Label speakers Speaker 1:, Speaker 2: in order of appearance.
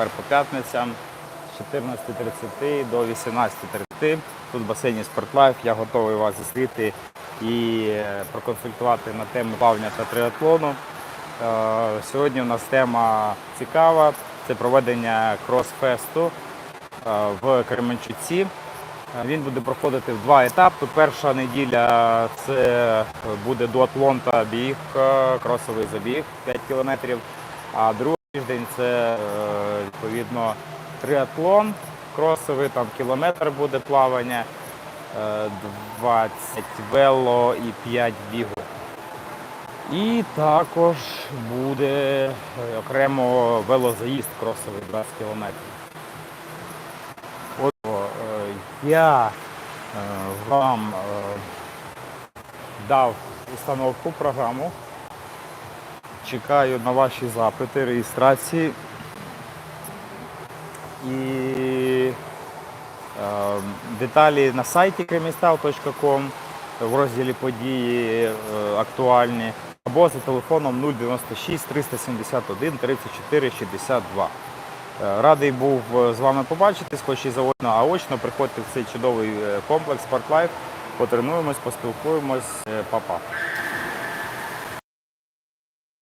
Speaker 1: тепер по п'ятницям з 14.30 до 18.30. Тут в басейні Спортлайф. Я готовий вас зустріти і е, проконсультувати на тему плавання та триатлону. Е, Сьогодні у нас тема цікава. Це проведення кросфесту е, в Кременчуці. Він буде проходити в два етапи. Перша неділя це буде дуатлон та біг, кросовий забіг 5 кілометрів. А другий тиждень це відповідно триатлон, кросовий там кілометр буде плавання, е, 20 вело і 5 бігу. І також буде е, окремо велозаїзд кросовий 20 кілометрів. От, е, я е, вам е, дав установку програму. Чекаю на ваші запити, реєстрації. І е, деталі на сайті krimistал.com в розділі події е, актуальні або за телефоном 096 371 34 62. Е, Радий був е, з вами побачитись, хоч і заочно, а очно. Приходьте в цей чудовий комплекс Спортлайф, потренуємось, поспілкуємось. Па-па.